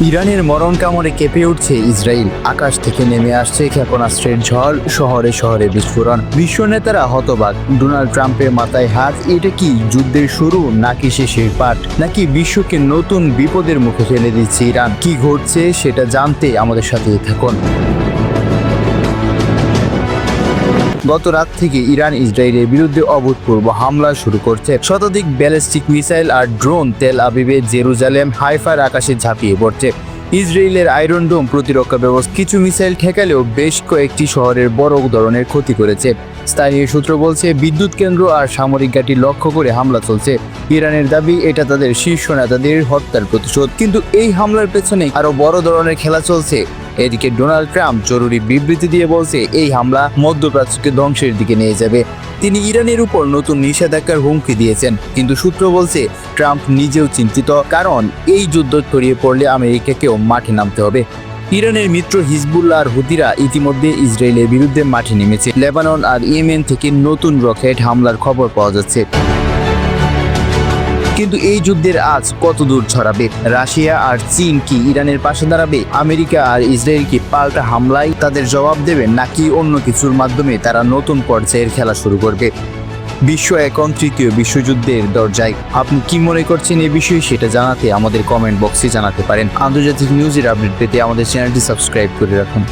ইরানের মরণ কামড়ে কেঁপে উঠছে ইসরায়েল। আকাশ থেকে নেমে আসছে ক্ষেপণাস্ত্রের ঝড়, শহরে শহরে বিস্ফোরণ। বিশ্ব নেতারা হতবাক। ডোনাল্ড ট্রাম্পের মাথায় হাত, এটা কি যুদ্ধের শুরু নাকি শেষের পাঠ? নাকি বিশ্বকে নতুন বিপদের মুখে ফেলে দিচ্ছে ইরান? কি ঘটছে সেটা জানতে আমাদের সাথে থাকুন। গত রাত থেকে ইরান ইসরায়েলের বিরুদ্ধে অভূতপূর্ব হামলা শুরু করছে। শতাধিক ব্যালিস্টিক মিসাইল আর ড্রোন তেল আবিবে জেরুজালেম হাইফার আকাশে ঝাঁপিয়ে পড়ছে। ইসরায়েলের আয়রন ডোম প্রতিরক্ষা ব্যবস্থা কিছু মিসাইল ঠেকালেও বেশ কয়েকটি শহরের বড় ধরনের ক্ষতি করেছে। স্থানীয় সূত্র বলছে, বিদ্যুৎ কেন্দ্র আর সামরিক ঘাঁটি লক্ষ্য করে হামলা চলছে। ইরানের দাবি, এটা তাদের শীর্ষ নেতাদের হত্যার প্রতিশোধ। কিন্তু এই হামলার পেছনে আরও বড় ধরনের খেলা চলছে। এদিকে ডোনাল্ড ট্রাম্প জরুরি বিবৃতি দিয়ে বলছে, এই হামলা মধ্যপ্রাচ্যকে ধ্বংসের দিকে নিয়ে যাবে। তিনি ইরানের উপর নতুন নিষেধাজ্ঞার হুমকি দিয়েছেন, কিন্তু সূত্র বলছে, ট্রাম্প নিজেও চিন্তিত, কারণ এই যুদ্ধ ছড়িয়ে পড়লে আমেরিকাকেও মাঠে নামতে হবে। ইরানের মিত্র হিজবুল্লাহ আর হুতিরা ইতিমধ্যে ইসরায়েলের বিরুদ্ধে মাঠে নেমেছে। লেবানন আর ইয়েমেন থেকে নতুন রকেট হামলার খবর পাওয়া যাচ্ছে। কিন্তু এই যুদ্ধের আজ কত দূর ছড়াবে? রাশিয়া আর চীন কি ইরানের পাশে দাঁড়াবে? আমেরিকা আর ইসরায়েল কি পাল্টা হামলায় তাদের জবাব দেবে, নাকি অন্য কিছুর মাধ্যমে তারা নতুন পর্যায়ের খেলা শুরু করবে? বিশ্ব এখন তৃতীয় বিশ্বযুদ্ধের দরজায়। আপনি কি মনে করছেন এ বিষয়ে সেটা জানাতে আমাদের কমেন্ট বক্সে জানাতে পারেন। আন্তর্জাতিক নিউজের আপডেট পেতে আমাদের চ্যানেলটি সাবস্ক্রাইব করে রাখুন।